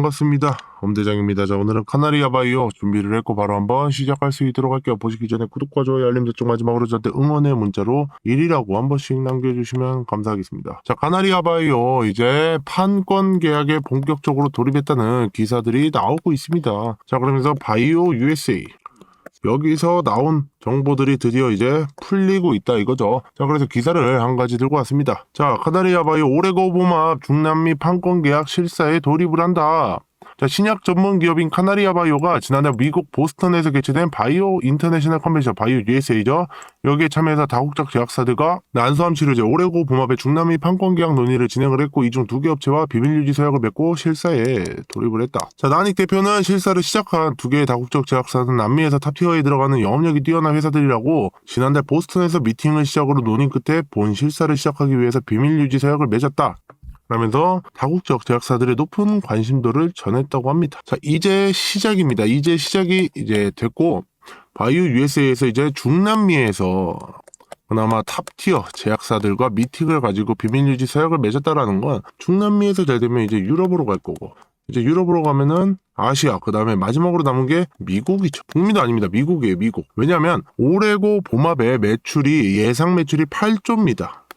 반갑습니다. 엄대장입니다. 자, 오늘은 카나리아 바이오 준비를 했고 바로 한번 시작할 수 있도록 할게요. 보시기 전에 구독과 좋아요, 알림 설정 마지막으로 저한테 응원의 문자로 1이라고 한 번씩 남겨주시면 감사하겠습니다. 자, 카나리아 바이오 이제 판권 계약에 본격적으로 돌입했다는 기사들이 나오고 있습니다. 자, 그러면서 바이오 USA 여기서 나온 정보들이 드디어 이제 풀리고 있다 이거죠. 자, 그래서 기사를 한 가지 들고 왔습니다. 자, 카나리아 바이오 오레고 봄합 중남미 판권 계약 실사에 돌입을 한다. 자, 신약 전문 기업인 카나리아 바이오가 지난해 미국 보스턴에서 개최된 바이오 인터내셔널 컨벤션 바이오 USA죠. 여기에 참여해서 다국적 제약사들과 난소암 치료제 오레고 봄합의 중남미 판권 계약 논의를 진행을 했고 이 중 두 개 업체와 비밀 유지 서약을 맺고 실사에 돌입을 했다. 자, 나닉 대표는 실사를 시작한 두 개의 다국적 제약사는 남미에서 탑티어에 들어가는 영업력이 뛰어난 회사들이라고 지난달 보스턴에서 미팅을 시작으로 논의 끝에 본 실사를 시작하기 위해서 비밀 유지 서약을 맺었다. 라면서 다국적 제약사들의 높은 관심도를 전했다고 합니다. 자, 이제 시작입니다. 이제 시작이 이제 됐고, 바이오 USA에서 이제 중남미에서 그나마 탑티어 제약사들과 미팅을 가지고 비밀유지 서약을 맺었다라는 건 중남미에서 잘 되면 이제 유럽으로 갈 거고, 이제 유럽으로 가면은 아시아, 그 다음에 마지막으로 남은 게 미국이죠. 북미도 아닙니다. 미국이에요, 미국. 왜냐면 올해고 봄합의 매출이 예상 매출이 8조입니다.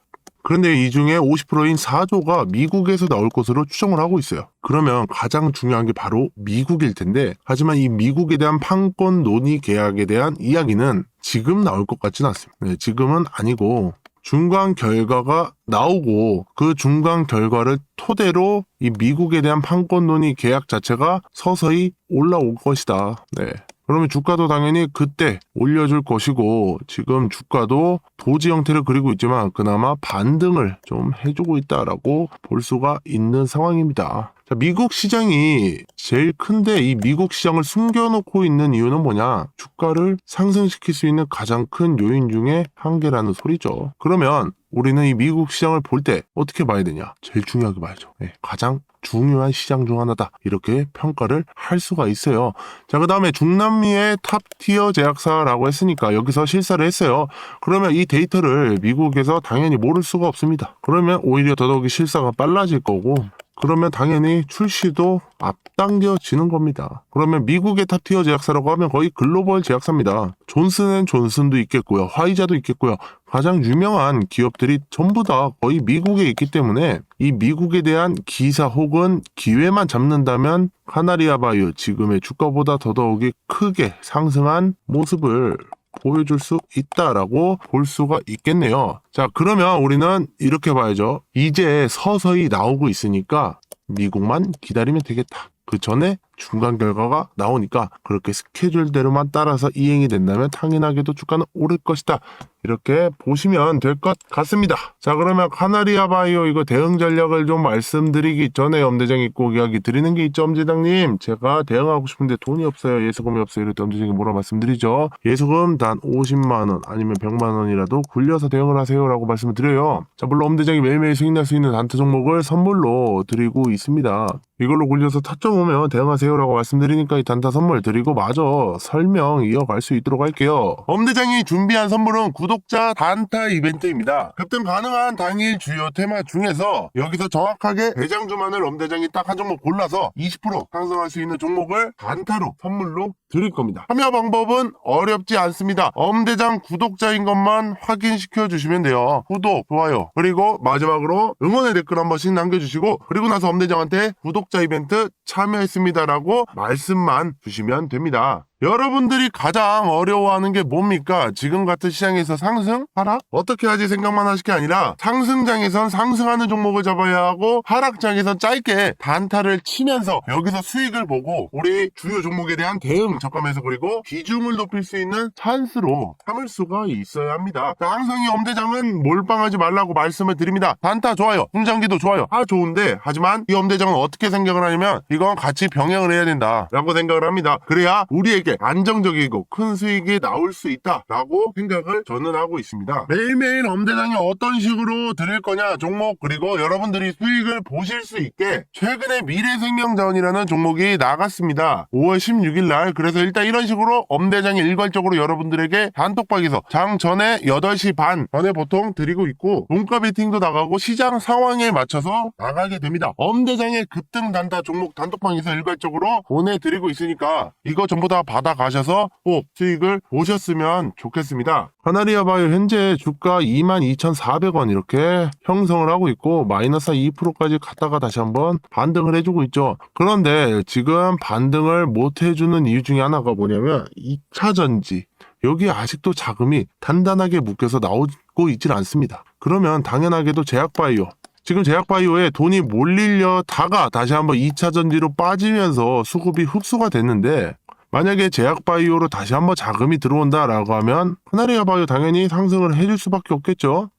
그런데 이 중에 50%인 4조가 미국에서 나올 것으로 추정을 하고 있어요. 그러면 가장 중요한 게 바로 미국일 텐데, 하지만 이 미국에 대한 판권 논의 계약에 대한 이야기는 지금 나올 것 같지는 않습니다. 네, 지금은 아니고, 중간 결과가 나오고 그 중간 결과를 토대로 이 미국에 대한 판권 논의 계약 자체가 서서히 올라올 것이다. 네. 그러면 주가도 당연히 그때 올려줄 것이고 지금 주가도 도지 형태를 그리고 있지만 그나마 반등을 좀 해주고 있다라고 볼 수가 있는 상황입니다. 자, 미국 시장이 제일 큰데 이 미국 시장을 숨겨놓고 있는 이유는 뭐냐? 주가를 상승시킬 수 있는 가장 큰 요인 중에 한 개라는 소리죠. 그러면 우리는 이 미국 시장을 볼 때 어떻게 봐야 되냐? 제일 중요하게 봐야죠. 네, 가장 중요한 시장 중 하나다. 이렇게 평가를 할 수가 있어요. 자, 그 다음에 중남미의 탑티어 제약사라고 했으니까 여기서 실사를 했어요. 그러면 이 데이터를 미국에서 당연히 모를 수가 없습니다. 그러면 오히려 더더욱이 실사가 빨라질 거고, 그러면 당연히 출시도 앞당겨지는 겁니다. 그러면 미국의 탑티어 제약사라고 하면 거의 글로벌 제약사입니다. 존슨앤존슨도 있겠고요. 화이자도 있겠고요. 가장 유명한 기업들이 전부 다 거의 미국에 있기 때문에 이 미국에 대한 기사 혹은 기회만 잡는다면 카나리아 바이오 지금의 주가보다 더더욱이 크게 상승한 모습을 보여줄 수 있다라고 볼 수가 있겠네요. 자, 그러면 우리는 이렇게 봐야죠. 이제 서서히 나오고 있으니까 미국만 기다리면 되겠다. 그 전에 중간 결과가 나오니까 그렇게 스케줄대로만 따라서 이행이 된다면 당연하게도 주가는 오를 것이다. 이렇게 보시면 될 것 같습니다. 자, 그러면 카나리아 바이오 이거 대응 전략을 좀 말씀드리기 전에 엄대장이 꼭 이야기 드리는 게 있죠, 엄대장님. 제가 대응하고 싶은데 돈이 없어요. 예수금이 없어요. 이럴 때 엄대장이 뭐라 말씀드리죠. 예수금 단 50만원 아니면 100만원이라도 굴려서 대응을 하세요 라고 말씀을 드려요. 자, 물론 엄대장이 매일매일 수익 날 수 있는 단타 종목을 선물로 드리고 있습니다. 이걸로 굴려서 타점 오면 대응하세요 라고 말씀드리니까 이 단타 선물 드리고 마저 설명 이어갈 수 있도록 할게요. 엄대장이 준비한 선물은 구독자 단타 이벤트입니다. 급등 가능한 당일 주요 테마 중에서 여기서 정확하게 대장 주만을 엄대장이 딱 한 종목 골라서 20% 상승할 수 있는 종목을 단타로 선물로 드릴 겁니다. 참여 방법은 어렵지 않습니다. 엄대장 구독자인 것만 확인시켜 주시면 돼요. 구독, 좋아요, 그리고 마지막으로 응원의 댓글 한 번씩 남겨주시고 그리고 나서 엄대장한테 구독자 이벤트 참여했습니다 라고 말씀만 주시면 됩니다. 여러분들이 가장 어려워하는 게 뭡니까? 지금 같은 시장에서 상승? 하락? 어떻게 하지 생각만 하실 게 아니라 상승장에선 상승하는 종목을 잡아야 하고 하락장에선 짧게 단타를 치면서 여기서 수익을 보고 우리 주요 종목에 대한 대응 적감해서 그리고 비중을 높일 수 있는 찬스로 삼을 수가 있어야 합니다. 자, 항상 이 엄대장은 몰빵하지 말라고 말씀을 드립니다. 단타 좋아요. 중장기도 좋아요. 아 좋은데 하지만 이 엄대장은 어떻게 생각을 하냐면 이건 같이 병행을 해야 된다 라고 생각을 합니다. 그래야 우리에게 쉽게 안정적이고 큰 수익이 나올 수 있다라고 생각을 저는 하고 있습니다. 매일매일 엄대장이 어떤 식으로 드릴 거냐 종목 그리고 여러분들이 수익을 보실 수 있게 최근에 미래생명자원이라는 종목이 나갔습니다. 5월 16일 날 그래서 일단 이런 식으로 엄대장이 일괄적으로 여러분들에게 단톡방에서 장 전에 8시 반 전에 보통 드리고 있고 문과 베팅도 나가고 시장 상황에 맞춰서 나가게 됩니다. 엄대장의 급등 단타 종목 단톡방에서 일괄적으로 보내드리고 있으니까 이거 전부 다 받아가셔서 꼭 수익을 보셨으면 좋겠습니다. 카나리아 바이오 현재 주가 22,400원 이렇게 형성을 하고 있고 마이너스 2%까지 갔다가 다시 한번 반등을 해주고 있죠. 그런데 지금 반등을 못 해주는 이유 중에 하나가 뭐냐면 2차 전지 여기 아직도 자금이 단단하게 묶여서 나오고 있질 않습니다. 그러면 당연하게도 제약바이오 지금 제약바이오에 돈이 몰리려다가 다시 한번 2차 전지로 빠지면서 수급이 흡수가 됐는데 만약에 제약바이오로 다시 한번 자금이 들어온다라고 하면 카나리아 바이오 당연히 상승을 해줄 수밖에 없겠죠.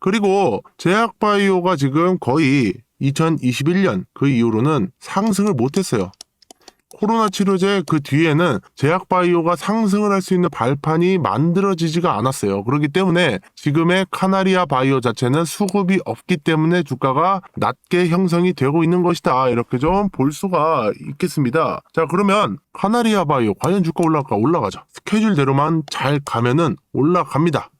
그리고 제약바이오가 지금 거의 2021년 그 이후로는 상승을 못했어요. 코로나 치료제 그 뒤에는 제약바이오가 상승을 할 수 있는 발판이 만들어지지가 않았어요. 그렇기 때문에 지금의 카나리아 바이오 자체는 수급이 없기 때문에 주가가 낮게 형성이 되고 있는 것이다. 이렇게 좀 볼 수가 있겠습니다. 자, 그러면 카나리아 바이오 과연 주가 올라갈까? 올라가죠. 스케줄대로만 잘 가면은 올라갑니다.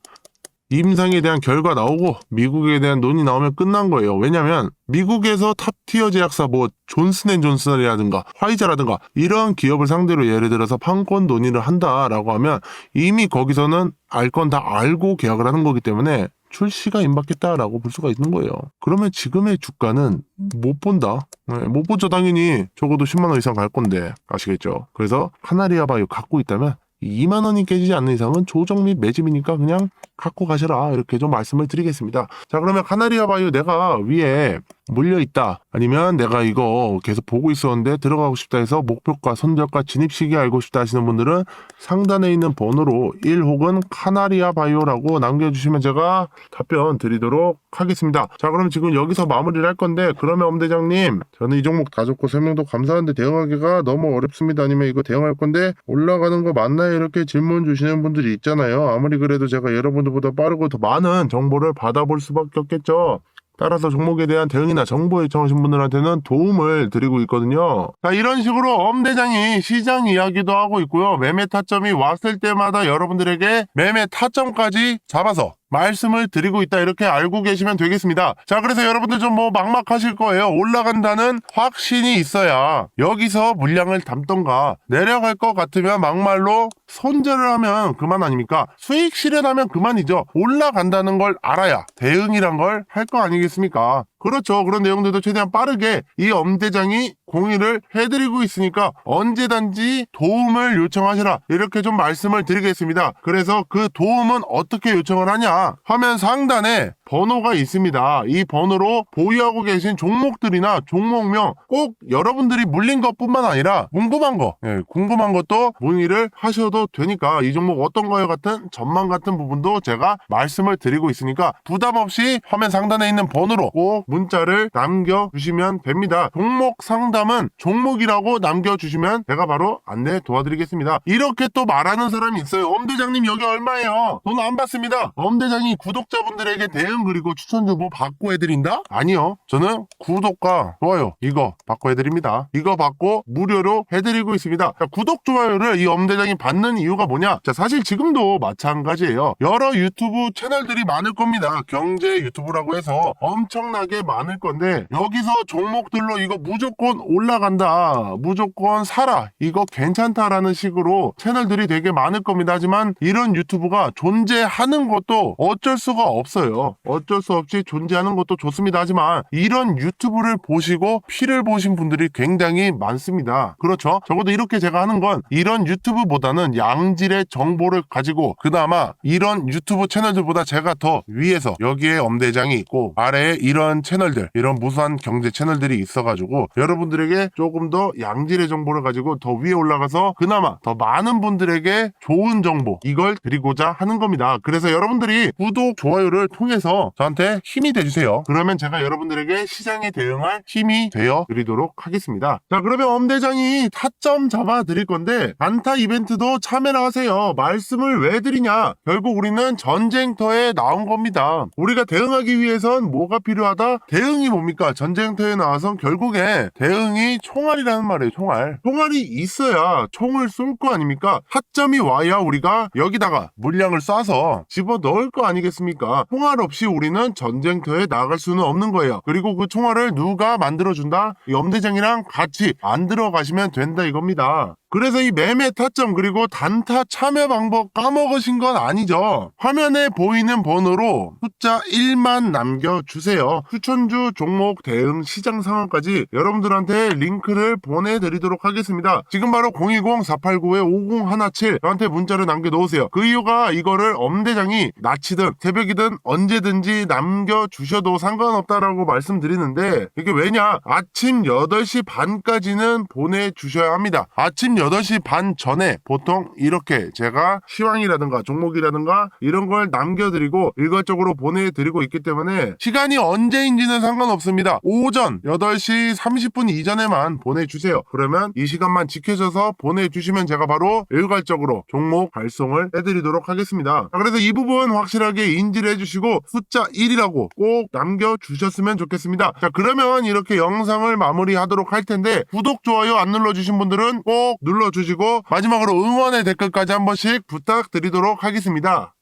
임상에 대한 결과 나오고 미국에 대한 논의 나오면 끝난 거예요. 왜냐면 미국에서 탑티어 제약사 뭐 존슨앤존슨이라든가 화이자라든가 이런 기업을 상대로 예를 들어서 판권 논의를 한다라고 하면 이미 거기서는 알 건 다 알고 계약을 하는 거기 때문에 출시가 임박했다라고 볼 수가 있는 거예요. 그러면 지금의 주가는 못 본다. 네, 못 보죠 당연히 적어도 10만 원 이상 갈 건데 아시겠죠? 그래서 카나리아 바이오 갖고 있다면 2만 원이 깨지지 않는 이상은 조정 및 매집이니까 그냥 갖고 가셔라 이렇게 좀 말씀을 드리겠습니다. 자 그러면 카나리아 바이오 내가 위에 물려 있다 아니면 내가 이거 계속 보고 있었는데 들어가고 싶다 해서 목표가 손절가 진입 시기 알고 싶다 하시는 분들은 상단에 있는 번호로 1 혹은 카나리아 바이오라고 남겨주시면 제가 답변 드리도록 하겠습니다. 자 그럼 지금 여기서 마무리를 할 건데 그러면 엄대장님 저는 이 종목 다 좋고 설명도 감사한데 대응하기가 너무 어렵습니다. 아니면 이거 대응할 건데 올라가는 거 맞나요? 이렇게 질문 주시는 분들이 있잖아요. 아무리 그래도 제가 여러분들보다 빠르고 더 많은 정보를 받아볼 수밖에 없겠죠. 따라서 종목에 대한 대응이나 정보 요청하신 분들한테는 도움을 드리고 있거든요. 자, 이런 식으로 엄대장이 시장 이야기도 하고 있고요. 매매 타점이 왔을 때마다 여러분들에게 매매 타점까지 잡아서 말씀을 드리고 있다 이렇게 알고 계시면 되겠습니다. 자 그래서 여러분들 좀 뭐 막막하실 거예요. 올라간다는 확신이 있어야 여기서 물량을 담던가 내려갈 것 같으면 막말로 손절을 하면 그만 아닙니까? 수익 실현하면 그만이죠. 올라간다는 걸 알아야 대응이란 걸 할 거 아니겠습니까? 그렇죠. 그런 내용들도 최대한 빠르게 이 엄대장이 공유를 해드리고 있으니까 언제든지 도움을 요청하시라 이렇게 좀 말씀을 드리겠습니다. 그래서 그 도움은 어떻게 요청을 하냐 화면 상단에 번호가 있습니다. 이 번호로 보유하고 계신 종목들이나 종목명 꼭 여러분들이 물린 것뿐만 아니라 궁금한 거, 예, 궁금한 것도 문의를 하셔도 되니까 이 종목 어떤가요 같은 전망 같은 부분도 제가 말씀을 드리고 있으니까 부담 없이 화면 상단에 있는 번호로 꼭 문자를 남겨주시면 됩니다. 종목 상 담은 종목이라고 남겨주시면 제가 바로 안내 도와드리겠습니다. 이렇게 또 말하는 사람이 있어요. 엄대장님 여기 얼마예요? 돈 안 받습니다. 엄대장이 구독자분들에게 대응 그리고 추천 정보 받고 해드린다? 아니요. 저는 구독과 좋아요 이거 받고 해드립니다. 이거 받고 무료로 해드리고 있습니다. 자, 구독 좋아요를 이 엄대장이 받는 이유가 뭐냐? 자 사실 지금도 마찬가지예요. 여러 유튜브 채널들이 많을 겁니다. 경제 유튜브라고 해서 엄청나게 많을 건데 여기서 종목들로 이거 무조건 올라간다. 무조건 사라. 이거 괜찮다라는 식으로 채널들이 되게 많을 겁니다. 하지만 이런 유튜브가 존재하는 것도 어쩔 수가 없어요. 어쩔 수 없이 존재하는 것도 좋습니다. 하지만 이런 유튜브를 보시고 피를 보신 분들이 굉장히 많습니다. 그렇죠? 적어도 이렇게 제가 하는 건 이런 유튜브보다는 양질의 정보를 가지고 그나마 이런 유튜브 채널들보다 제가 더 위에서 여기에 엄대장이 있고 아래에 이런 채널들 이런 무수한 경제 채널들이 있어가지고 여러분들 여러 분들에게 조금 더 양질의 정보를 가지고 더 위에 올라가서 그나마 더 많은 분들에게 좋은 정보 이걸 드리고자 하는 겁니다. 그래서 여러분들이 구독, 좋아요를 통해서 저한테 힘이 돼주세요. 그러면 제가 여러분들에게 시장에 대응할 힘이 되어 드리도록 하겠습니다. 자, 그러면 엄대장이 타점 잡아 드릴 건데 단타 이벤트도 참여를 하세요. 말씀을 왜 드리냐? 결국 우리는 전쟁터에 나온 겁니다. 우리가 대응하기 위해선 뭐가 필요하다? 대응이 뭡니까? 전쟁터에 나와선 결국에 대응 이 총알이라는 말이에요. 총알. 총알이 있어야 총을 쏠 거 아닙니까? 타점이 와야 우리가 여기다가 물량을 쏴서 집어 넣을 거 아니겠습니까? 총알 없이 우리는 전쟁터에 나갈 수는 없는 거예요. 그리고 그 총알을 누가 만들어준다? 이 엄대장이랑 같이 만들어 가시면 된다 이겁니다. 그래서 이 매매 타점 그리고 단타 참여 방법 까먹으신 건 아니죠. 화면에 보이는 번호로 숫자 1만 남겨주세요. 추천주 종목 대응 시장 상황까지 여러분들한테 링크를 보내드리도록 하겠습니다. 지금 바로 010-489-5017 저한테 문자를 남겨놓으세요. 그 이유가 이거를 엄대장이 낮이든 새벽이든 언제든지 남겨주셔도 상관없다라고 말씀드리는데 이게 왜냐 아침 8시 반까지는 보내주셔야 합니다. 아침 8시 반 전에 보통 이렇게 제가 시황이라든가 종목이라든가 이런 걸 남겨드리고 일괄적으로 보내드리고 있기 때문에 시간이 언제인지는 상관없습니다. 오전 8시 30분 이전에만 보내주세요. 그러면 이 시간만 지켜져서 보내주시면 제가 바로 일괄적으로 종목 발송을 해드리도록 하겠습니다. 자, 그래서 이 부분 확실하게 인지를 해주시고 숫자 1이라고 꼭 남겨주셨으면 좋겠습니다. 자 그러면 이렇게 영상을 마무리하도록 할 텐데 구독, 좋아요 안 눌러주신 분들은 꼭 눌러주시고 마지막으로 응원의 댓글까지 한 번씩 부탁드리도록 하겠습니다.